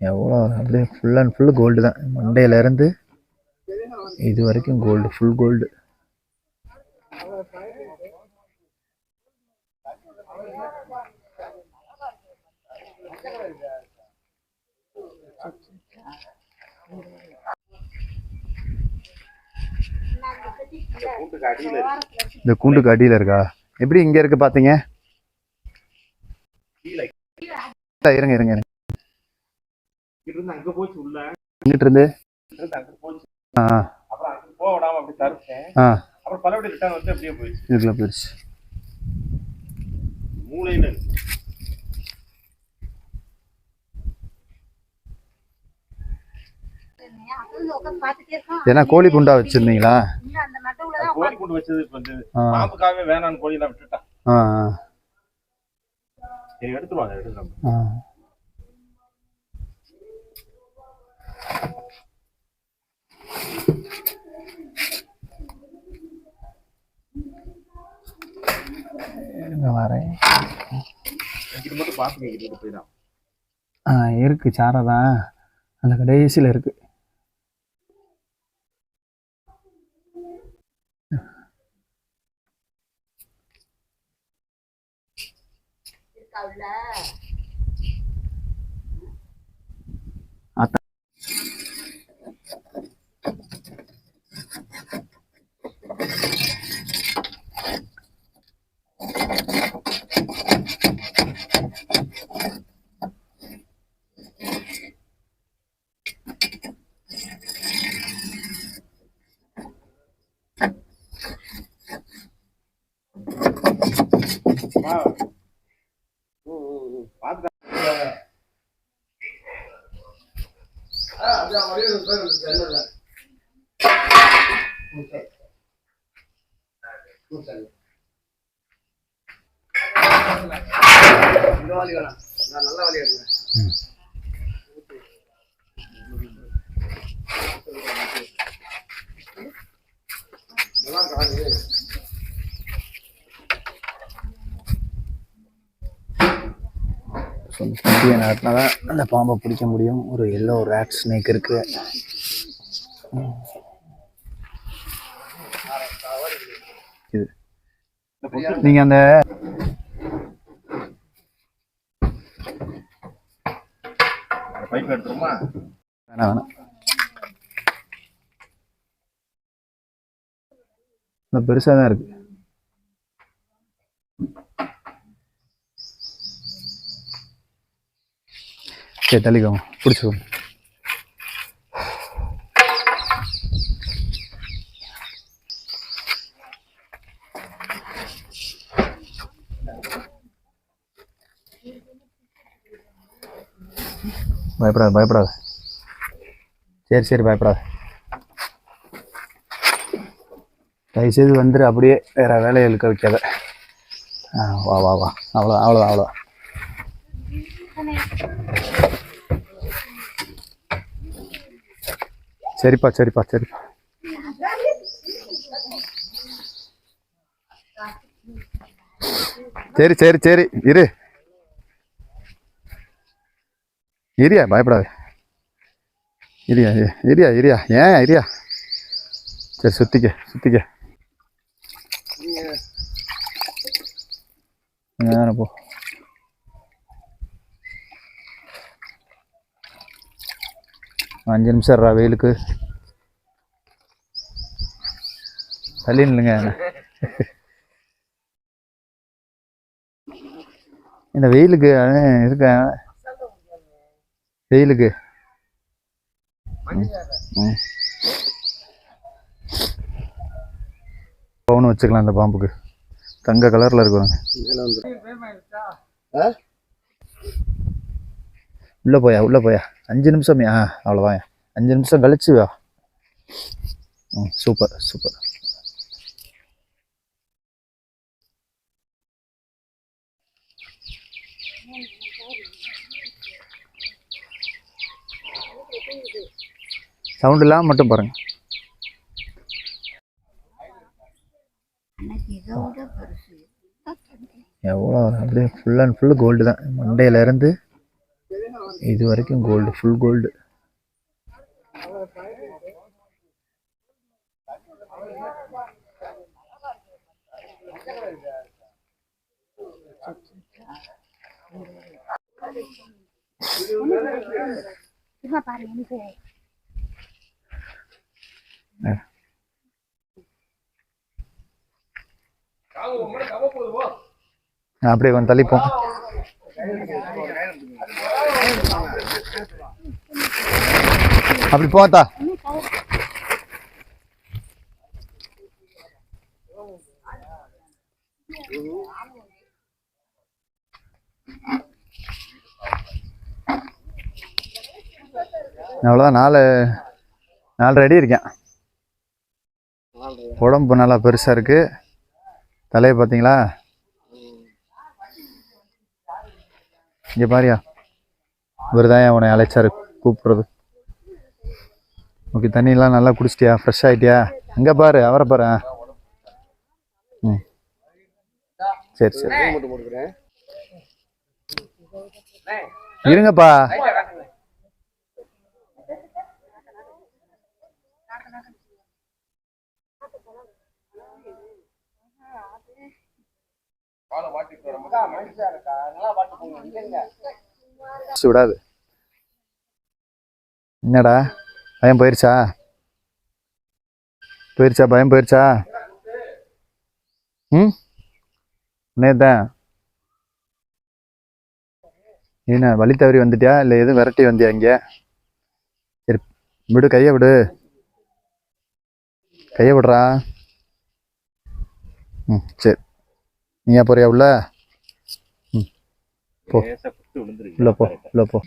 எவ்வளோ அப்படியே full and full gold தான். மண்டையிலேருந்து இது வரைக்கும் கோல்டு ஃபுல் கோல்டு இந்த கூண்டுக்கு அடியில் இருக்கா? எப்படி இங்கே இருக்கு பார்த்தீங்க இருங்க இருங்க போச்சு உள்ள. இங்கிட்டு இருந்து? ஆ. ஆ, இதுக்குள்ள போயிடுச்சு. மூளையில. ஏன்னா கோழி குண்டா வச்சிருந்தீங்களா? கோழி கொண்டு வச்சது வேணான்னு கோழி எல்லாம் விட்டுட்டான் எடுத்துருவாங்க எடுத்துருவாங்க வரேன். இது மட்டும் பாத்துங்க இது போயிடும். ஆ இருக்கு சாரை தான் அந்த கடைசியில் இருக்கு. cầu là à, ta... Wow. ராஜா ஒரே ஒரு பேர் எனக்கு தெரியல நான் நல்ல வழியா இருக்கேன் நல்லா காது குட்டியை நாட்டினா தான் அந்த பாம்பை பிடிக்க முடியும். ஒரு எல்லோ ரேட் ஸ்னேக் இருக்கு. இது. நீங்க அந்த பைப் எடுத்துருமா வேணாம். வேணாம் பெருசாக தான் இருக்கு. சரி தள்ளிக்கோங்க. பிடிச்சிக்கோங்க. பயப்படாத பயப்படாத. சரி சரி பயப்படாத. தயவுசெய்து வந்துடு அப்படியே வேற வேலையை இழுக்க வைக்காத. வா வா வா. அவ்வளோ அவ்வளோதான் அவ்வளோதான் சரிப்பா சரிப்பா சரிப்பா. சரி சரி சரி. இரு. இரியா பயப்படாத. இரியா இரியா, இரியா ஏன் இரியா? சரி சுத்திக்க சுத்திக்க. நேரம் போ. அஞ்சு நிமிஷம் இருடா வெயிலுக்கு. தள்ளி நில்லுங்க இந்த வெயிலுக்கு இருக்கேன் வெயிலுக்கு. பவுன் வச்சுக்கலாம் இந்த பாம்புக்கு. தங்க கலர்ல இருக்குறாங்க உள்ள போயா உள்ள போயா. அஞ்சு நிமிஷம் ஆ அவ்வளோதான் அஞ்சு நிமிஷம் கழிச்சு வா. ம் சூப்பர் சூப்பர் சவுண்ட் இல்லாமல் மட்டும் பாருங்க. எனக்கு இதை விட பெருசு. இதுதான் தம்பி. எவ்வளோ அப்படியே ஃபுல் அண்ட் ஃபுல் கோல்டு தான். மண்டையிலேருந்து இது வரைக்கும் கோல்டு ஃபுல் கோல்டு அப்படியே கொஞ்சம் தள்ளிப்போம் அப்படி போத்தா அவ்வளோதான் நாலு நாலு அடி இருக்கேன். உடம்பு நல்லா பெருசாக இருக்கு. தலையை பார்த்தீங்களா? இங்கே பாரியா. இவர் தான் உன்னை அழைச்சாரு கூப்பிட்றது. ஓகே தண்ணியெல்லாம் நல்லா குடிச்சிட்டியா? ஃப்ரெஷ் ஆகிட்டியா அங்கே பாரு அவரை பாரு ம். சரி சரி. இருங்கப்பா. சரி, விடாது. என்னடா? பயம் போயிருச்சா? போயிருச்சா? பயம் போயிருச்சா? ம்? நேத்தான் என்ன வழி தவறி வந்துட்டியா? இல்லை எதுவும் விரட்டி வந்தியா இங்கே? சரி விடு கையை விடு. கையை விடுறா. ம் சரி. நீயா போறியா உள்ள? ம் போ. lopo, lopo.